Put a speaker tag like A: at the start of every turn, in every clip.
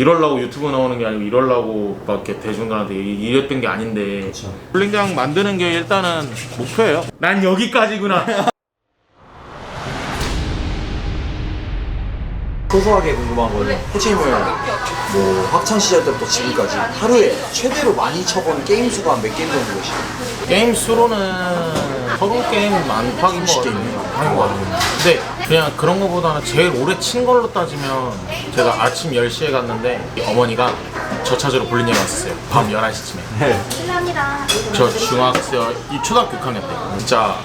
A: 이럴라고 유튜브 나오는 게 아니고 이럴라고 막 이렇게 대중들한테 이- 이랬던 게 아닌데. 볼링장 만드는 게 일단은 목표예요. 난 여기까지구나.
B: 소소하게 궁금한 거는 코치님을 뭐 학창 시절 때부터 지금까지 하루에 최대로 많이 쳐본 게임 수가 몇 게임 정도 되시나요?
A: 게임 수로는 서로 게임 많다긴
B: 30개
A: 뭐
B: 있네요.
A: 하는 거 같아요. 근데 그냥 그런 거보다는 제일 오래 친 걸로 따지면 제가 아침 10시에 갔는데 어머니가 저 찾으러 볼링장에 왔었어요. 밤 11시쯤에.
C: 실례합니다.
A: 저 중학생 이 초등학교 6학년 때 진짜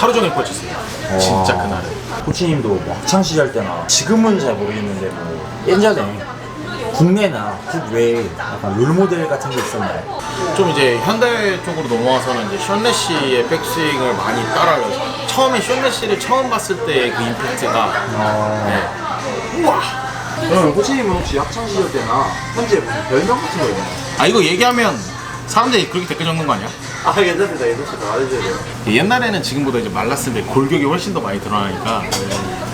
A: 하루 종일 뻗쳤어요. 진짜 그날은.
B: 코치님도 뭐 학창 시절 때나 지금은 잘 모르겠는데 뭐 예전에 국내나 국외에 약간 롤모델 같은 게 있었나요?
A: 좀 이제 현대 쪽으로 넘어와서는 이제 션레 씨의 백스윙을 많이 따라요. 처음에 션레 씨를 처음 봤을 때그 임팩트가 네. 우와.
B: 그러면 코치님은 혹시 학창 시절 때나 현재 별명 같은 거 있나요?
A: 아 이거 얘기하면 사람들이 그렇게 댓글 적는 거 아니야?
B: 아 괜찮습니다 예전부터 말해줘야 돼요
A: 옛날에는 지금보다 이제 말랐을 때 골격이 훨씬 더 많이 드러나니까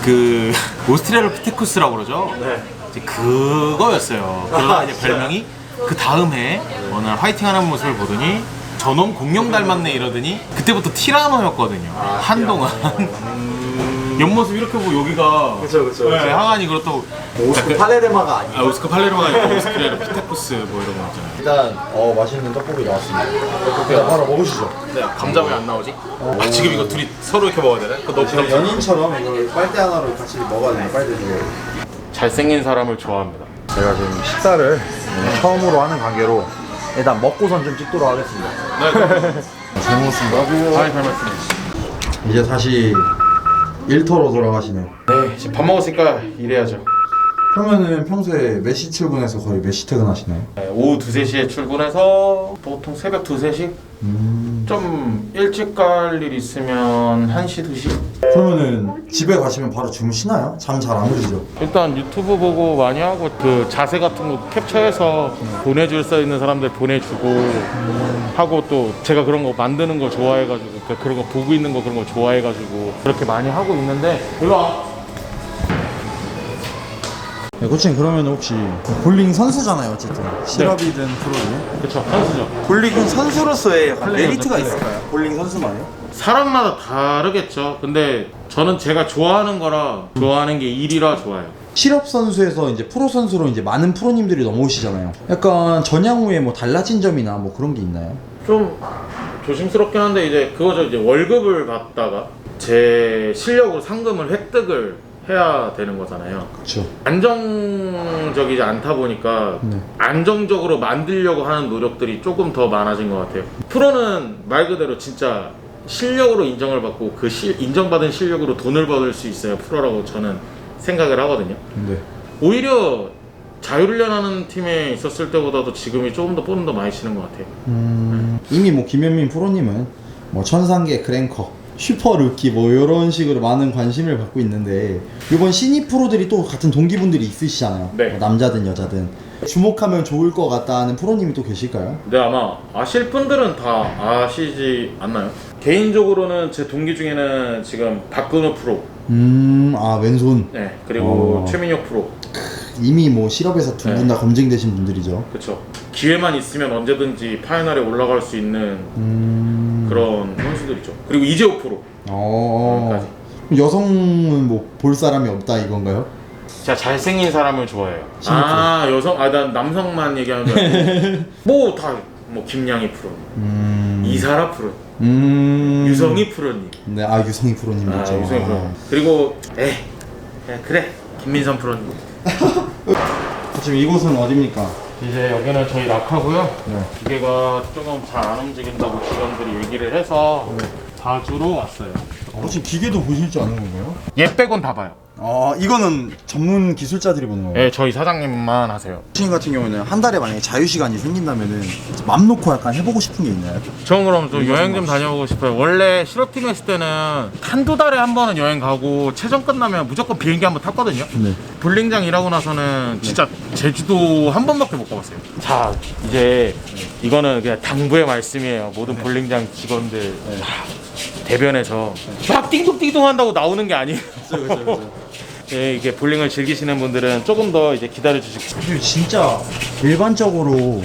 A: 그 오스트레로피테쿠스라고 그러죠.
B: 네.
A: 이제 그거였어요. 그러다 이제 별명이 그 다음 해 어느 날 화이팅하는 모습을 보더니 저놈 공룡 닮았네 이러더니 그때부터 티라노였거든요. 한동안 옆모습 이렇게 보고 여기가
B: 그쵸, 그쵸,
A: 네,
B: 그쵸.
A: 하관이 그렇다고
B: 오스크 파레르마가 아니에요
A: 아, 오스카 팔레로가 아니고 오스트레로피테쿠스 뭐 이런 거 있잖아요.
B: 일단 어 맛있는 떡볶이 나왔습니다 떡볶이 바로 먹으시죠
A: 네, 감자 왜 안 나오지? 아, 지금 이거 둘이 서로 이렇게 먹어야 되나? 그거 너무
B: 지금
A: 부담스러워.
B: 연인처럼 이걸 빨대 하나로 같이 먹어야 돼요 빨대 두 개.
A: 잘생긴 사람을 좋아합니다.
B: 제가 지금 식사를 처음으로 하는 관계로 일단 먹고선 좀 찍도록 하겠습니다
A: 네, 그럼.
B: 잘 먹었습니다
A: 아이 별 말씀이에요.
B: 이제 다시 일터로 돌아가시네요
A: 네, 지금 밥 먹었으니까 일해야죠.
B: 그러면은 평소에 몇 시 출근해서 거의 몇 시 퇴근하시나요?
A: 네, 오후 2, 3시에 출근해서 보통 새벽 2, 3시?
B: 음...
A: 좀 일찍 갈 일 있으면 1시, 2시?
B: 그러면은 집에 가시면 바로 주무시나요? 잠 잘 안 오시죠?
A: 일단 유튜브 보고 많이 하고 그 자세 같은 거 캡처해서 보내줄 수 있는 사람들 보내주고 하고 또 제가 그런 거 만드는 거 좋아해가지고 그- 그런 거 보고 있는 거 그런 거 좋아해가지고 그렇게 많이 하고 있는데 일로 와
B: 네, 코치님 그러면 혹시 볼링 선수잖아요 어쨌든 실업이든 프로든
A: 그쵸 선수죠
B: 볼링 선수로서의 약간
A: 플레이어,
B: 메리트가
A: 플레이어.
B: 있을까요? 볼링 선수만요?
A: 사람마다 다르겠죠 근데 저는 제가 좋아하는 거라 좋아하는 게 일이라 좋아요
B: 실업 선수에서 이제 프로 선수로 이제 많은 프로님들이 넘어오시잖아요. 약간 전향 후에 뭐 달라진 점이나 뭐 그런 게 있나요?
A: 좀 조심스럽긴 한데 이제 그거죠 이제 월급을 받다가 제 실력으로 상금을 획득을 해야 되는 거잖아요
B: 그렇죠.
A: 안정적이지 않다 보니까
B: 네.
A: 안정적으로 만들려고 하는 노력들이 조금 더 많아진 것 같아요. 프로는 말 그대로 진짜 실력으로 인정을 받고 그 실- 인정받은 실력으로 돈을 받을 수 있어요. 프로라고 저는 생각을 하거든요.
B: 네.
A: 오히려 자유훈련하는 팀에 있었을 때보다도 지금이 조금 더 볼은 더 많이 치는 것 같아요.
B: 음, 이미 뭐 김현민 프로님은 뭐 천상계 크랭커, 슈퍼 루키 뭐 이런 식으로 많은 관심을 받고 있는데 이번 신입 프로들이 또 같은 동기분들이 있으시잖아요.
A: 네.
B: 뭐 남자든 여자든 주목하면 좋을 것 같다는 프로님이 또 계실까요?
A: 근데 아마 아실 분들은 다 아시지 않나요? 개인적으로는 제 동기 중에는 지금 박근호 프로,
B: 음, 아 왼손
A: 네 그리고
B: 어.
A: 최민혁 프로,
B: 이미 뭐 실업에서 두 분다
A: 네.
B: 검증되신 분들이죠.
A: 그렇죠. 기회만 있으면 언제든지 파이널에 올라갈 수 있는
B: 음,
A: 그런 선수들이죠. 그리고 이재호 프로.
B: 어. 여성은 뭐 볼 사람이 없다 이건가요?
A: 제가 잘생긴 사람을 좋아해요. 아 여성, 아 난 남성만 얘기하는 줄 알고. 뭐다 뭐 김양희 프로,
B: 음.
A: 이사라 프로,
B: 음.
A: 유성희 프로님.
B: 네, 아 유성희
A: 아
B: 프로님이죠.
A: 유성희 프로. 그리고 에 그래 김민선 프로님.
B: 지금 이곳은 어디입니까?
A: 이제 여기는 저희 낙하고요.
B: 네.
A: 기계가 조금 잘 안 움직인다고 직원들이 얘기를 해서 봐주러 왔어요.
B: 혹시 기계도 보실 줄 아는 건가요?
A: 얘 빼곤 다 봐요.
B: 아 이거는 전문 기술자들이 보는 거예요.
A: 네, 저희 사장님만 하세요.
B: 코치님 같은 경우는 한 달에 만약에 자유 시간이 생긴다면은 맘 놓고 약간 해보고 싶은 게 있나요?
A: 저 그럼 좀 여행 좀 다녀보고 싶어요. 원래 실업팀에 있을 때는 한두 달에 한 번은 여행 가고 최전 끝나면 무조건 비행기 한 번 탔거든요.
B: 네.
A: 볼링장 일하고 나서는 진짜 제주도 한 번밖에 못 가봤어요. 자, 이제 이거는 그냥 당부의 말씀이에요. 모든 볼링장 직원들 다 대변에서 막 띵동띵동 한다고 나오는 게 아니에요. 예, 이게 볼링을 즐기시는 분들은 조금 더 이제 기다려 주시고
B: 사실 진짜 일반적으로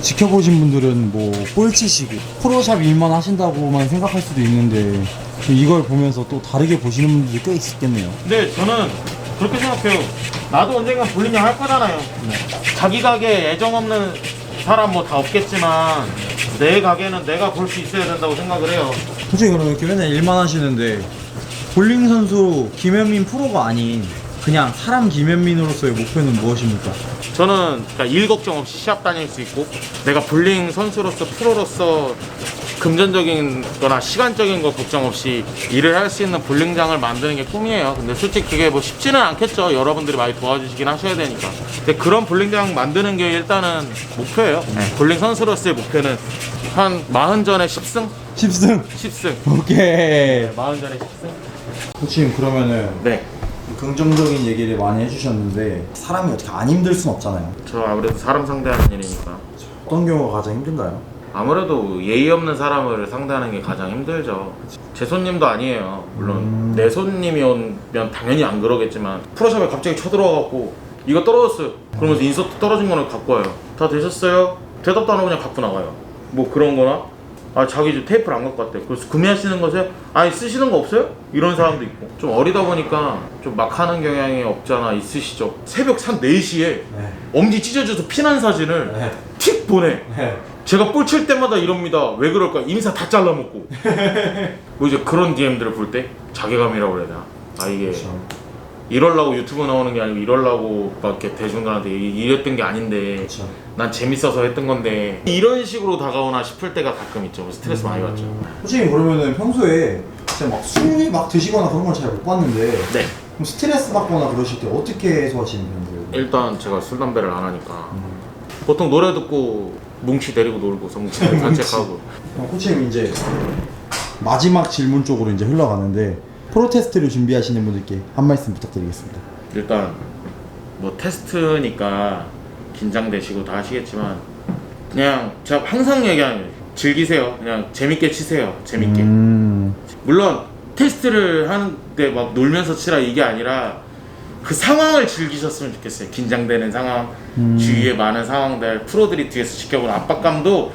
B: 지켜보신 분들은 뭐 꼴찌시고 프로샵 일만 하신다고만 생각할 수도 있는데 이걸 보면서 또 다르게 보시는 분들이 꽤 있겠네요.
A: 근데 저는 그렇게 생각해요. 나도 언젠간 볼링을 할 거잖아요. 자기 가게에 애정 없는 사람 뭐 다 없겠지만 내 가게는 내가 볼 수 있어야 된다고 생각을 해요.
B: 솔직히 그러면 이렇게 맨날 일만 하시는데 볼링 선수 김현민 프로가 아닌 그냥 사람 김현민으로서의 목표는 무엇입니까?
A: 저는 그러니까 일 걱정 없이 시합 다닐 수 있고 내가 볼링 선수로서 프로로서 금전적인 거나 시간적인 거 걱정 없이 일을 할 수 있는 볼링장을 만드는 게 꿈이에요. 근데 솔직히 그게 뭐 쉽지는 않겠죠. 여러분들이 많이 도와주시긴 하셔야 되니까. 근데 그런 볼링장 만드는 게 일단은 목표예요. 네, 볼링 선수로서의 목표는 한 40전에 10승?
B: 10승
A: 10승.
B: 오케이
A: 40전에 10승?
B: 코치님 그러면은
A: 네.
B: 긍정적인 얘기를 많이 해주셨는데 사람이 어떻게 안 힘들 순 없잖아요
A: 저 아무래도 사람 상대하는 일이니까.
B: 어떤 경우가 가장 힘든가요?
A: 아무래도 예의 없는 사람을 상대하는 게 가장 힘들죠. 제 손님도 아니에요. 물론 내 손님이 오면 당연히 안 그러겠지만 프로샵에 갑자기 쳐들어와갖고 이거 떨어졌어요. 그러면서 인서트 떨어진 거는 갖고 와요. 다 되셨어요? 대답도 안 하고 그냥 갖고 나가요. 뭐 그런 거나 아 자기 집 테이프를 안 갖고 왔대. 그래서 구매하시는 거세요? 아니 쓰시는 거 없어요? 이런 사람도 있고 좀 어리다 보니까 좀 막 하는 경향이 없잖아 있으시죠. 새벽 한 4시에
B: 네.
A: 엄지 찢어져서 피난 사진을
B: 네.
A: 틱 보내.
B: 네.
A: 제가 볼 칠 때마다 이럽니다. 왜 그럴까? 인사 다 잘라먹고. 뭐 이제 그런 DM들을 볼 때 자괴감이라고 그래야 되나? 아 이게 이럴라고 유튜브 나오는 게 아니고 이럴라고 막 이렇게 대중들한테 이- 이랬던 게 아닌데
B: 그렇죠.
A: 난 재밌어서 했던 건데 이런 식으로 다가오나 싶을 때가 가끔 있죠. 스트레스 많이 받죠.
B: 코치님 그러면은 평소에 진짜 막 술이 막 드시거나 그런 걸 잘 못 봤는데
A: 네.
B: 그럼 스트레스 받거나 그러실 때 어떻게 해소하시는 편이세요?
A: 일단 제가 술 담배를 안 하니까 보통 노래 듣고 뭉치 데리고 뭉치 데리고 산책하고
B: 어, 코치님 이제 마지막 질문 쪽으로 이제 흘러가는데 프로테스트를 준비하시는 분들께 한 말씀 부탁드리겠습니다.
A: 일단 뭐 테스트니까 긴장되시고 다 하시겠지만 그냥 제가 항상 얘기하는 거예요. 즐기세요. 그냥 재밌게 치세요. 재밌게.
B: 음,
A: 물론 테스트를 하는데 막 놀면서 치라 이게 아니라 그 상황을 즐기셨으면 좋겠어요. 긴장되는 상황, 주위에 많은 상황들, 프로들이 뒤에서 지켜보는 압박감도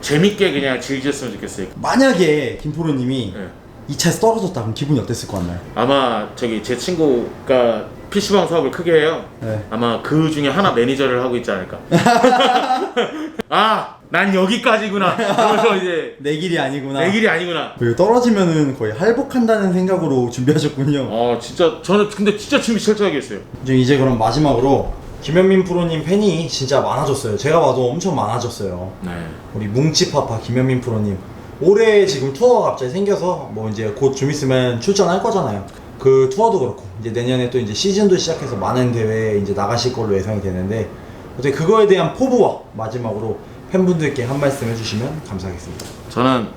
A: 재밌게 그냥 즐기셨으면 좋겠어요.
B: 만약에 김프로님이
A: 예.
B: 이 2차에서 떨어졌다 그럼 기분이 어땠을 것 같나요?
A: 아마 저기 제 친구가 PC방 사업을 크게 해요.
B: 네.
A: 아마 그 중에 하나 매니저를 하고 있지 않을까. 아, 난 여기까지구나. 그러면서 이제
B: 내 길이 아니구나.
A: 내 길이 아니구나.
B: 그 떨어지면은 거의 할복한다는 생각으로 준비하셨군요.
A: 어, 진짜 저는 근데 진짜 준비 철저하게 했어요.
B: 이제 이제 그럼 마지막으로 김현민 프로님 팬이 진짜 많아졌어요. 제가 봐도 엄청 많아졌어요.
A: 네.
B: 우리 뭉치파파 김현민 프로님 올해 지금 투어가 갑자기 생겨서 뭐 이제 곧 좀 있으면 출전할 거잖아요. 그 투어도 그렇고 이제 내년에 또 이제 시즌도 시작해서 많은 대회에 이제 나가실 걸로 예상이 되는데 어떻게 그거에 대한 포부와 마지막으로 팬분들께 한 말씀 해주시면 감사하겠습니다.
A: 저는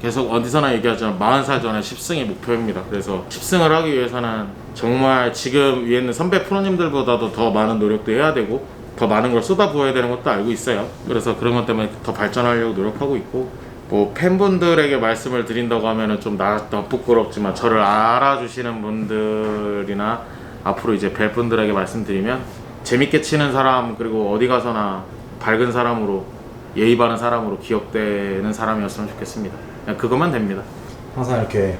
A: 계속 어디서나 얘기하지만 40살 전에 10승이 목표입니다. 그래서 10승을 하기 위해서는 정말 지금 위에 있는 선배 프로님들보다도 더 많은 노력도 해야 되고 더 많은 걸 쏟아부어야 되는 것도 알고 있어요. 그래서 그런 것 때문에 더 발전하려고 노력하고 있고 뭐 팬분들에게 말씀을 드린다고 하면은 좀 나, 더 부끄럽지만 저를 알아주시는 분들이나 앞으로 이제 뵐 분들에게 말씀드리면 재밌게 치는 사람 그리고 어디 가서나 밝은 사람으로 예의 바른 사람으로 기억되는 사람이었으면 좋겠습니다. 그냥 그것만 됩니다.
B: 항상 이렇게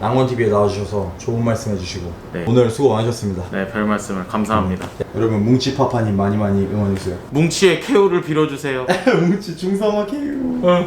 B: 낭원 TV에 나와주셔서 좋은 말씀 해주시고
A: 네.
B: 오늘 수고 많으셨습니다.
A: 네, 별 말씀을 감사합니다.
B: 여러분 뭉치파파님 많이 많이 응원해주세요.
A: 뭉치의 케어를 빌어주세요.
B: 뭉치 중성화 케유.
A: 어.